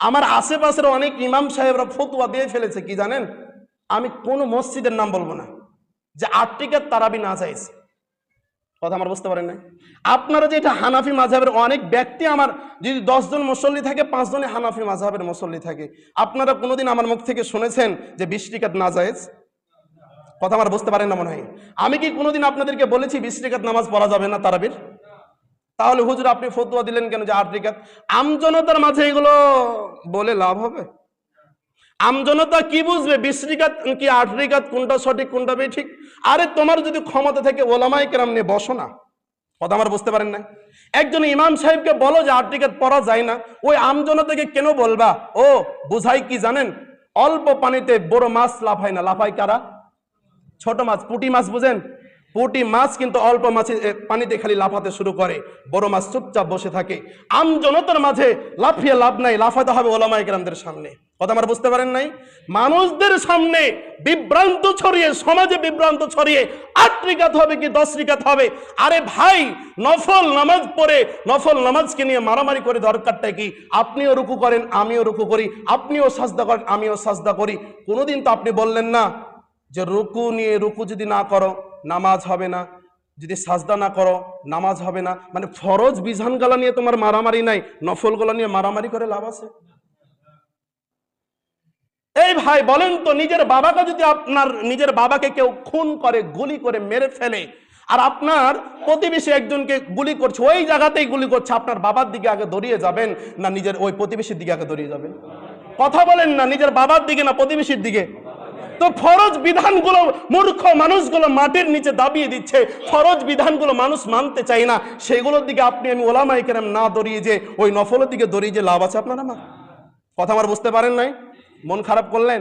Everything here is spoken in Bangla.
আমার আশেপাশের অনেক ইমাম সাহেবরা ফতুয়া দিয়ে ফেলেছে, কি জানেন? আমি কোন মসজিদের নাম বলব না, যে আটটিকার তারাবি না চাইছে। কথা আমার বুঝতে পারেন নাই? আপনারা যেটা হানাফি মাঝহাবের অনেক ব্যক্তি আমার, যদি দশজন মুসল্লি থাকে পাঁচজনে হানাফি মাঝহাবের মুসল্লি থাকে। আপনারা কোনোদিন আমার মুখ থেকে শুনেছেন যে বিশ টিকাত না জায়েজ কথা আমার বুঝতে পারেন না মনে হয়। আমি কি কোনোদিন আপনাদেরকে বলেছি বিশ টিকাত নামাজ পড়া যাবে না তারাবির? তাহলে হুজুর আপনি ফতুয়া দিলেন কেন যে আট রিকাত আমজনতার মাঝে এগুলো বলে লাভ হবে? আমজনতা কি বুঝবে? বিশ রিকাত কি আট রিকাত কোনটা সঠিক, কোনটা ঠিক আরে তোমার যদি ক্ষমতা থেকে ওলামাই কেরাম নিয়ে বসো না। কথা আমার বুঝতে পারেন না একজন ইমাম সাহেবকে বলো যে আট রিকাত পড়া যায় না। ওই আমজনতাকে কেন বলবা? ও, বুঝাই কি জানেন? অল্প পানিতে বড় মাছ লাফায় না। লাফায় কারা? ছোট মাছ, পুঁটি মাছ বুঝেন? পুঁটি মাছ কিন্তু অল্প মাছে পানিতে খালি লাফাতে শুরু করে। বড় মাছ চুপচাপ বসে থাকে। আম জনতার মাঝে লাফিয়ে লাভ নাই, লাফাতে হবে ওলামা একরামদের সামনে। কথা আমার বুঝতে পারেন নাই? মানুষদের সামনে বিভ্রান্ত ছড়িয়ে, সমাজে বিভ্রান্ত ছড়িয়ে আট রিকাত হবে কি দশ রিকাত হবে? আরে ভাই, নফল নামাজ পড়ে, নফল নামাজকে নিয়ে মারামারি করে দরকারটা কি? আপনিও রুকু করেন, আমিও রুকু করি। আপনিও সাজদা করেন, আমিও সাজদা করি। কোনোদিন তো আপনি বললেন না যে রুকু নিয়ে রুকু যদি না করো। নামাজ হবে না। যদি সাজদা না করো, নামাজ হবে না। মানে ফরজ বিধানগুলা নিয়ে তোমার মারামারি নাই, নফলগুলা নিয়ে মারামারি করে লাভ আছে? এই ভাই, বলেন তো, নিজের বাবাকে যদি আপনার, নিজের বাবাকে কেউ খুন করে, গুলি করে মেরে ফেলে, আর আপনার প্রতিবেশী একজনকে গুলি করছে, ওই জায়গাতেই গুলি করছে, আপনার বাবার দিকে আগে দৌড়িয়ে যাবেন না নিজের ওই প্রতিবেশীর দিকে আগে দৌড়িয়ে যাবেন? কথা বলেন না, নিজের বাবার দিকে না প্রতিবেশীর দিকে। তো ফরজ বিধানগুলো মূর্খ মানুষগুলো মাটির নিচে দাবিয়ে দিচ্ছে। ফরজ বিধানগুলো মানুষ মানতে চায় না। সেগুলোর দিকে আপনি আমি ওলামাই কেরাম না দড়িয়ে যে, ওই নফলের দিকে দড়িয়ে যে লাভ আছে আপনার আমার? কথা আমার বুঝতে পারেন নাই? মন খারাপ করলেন?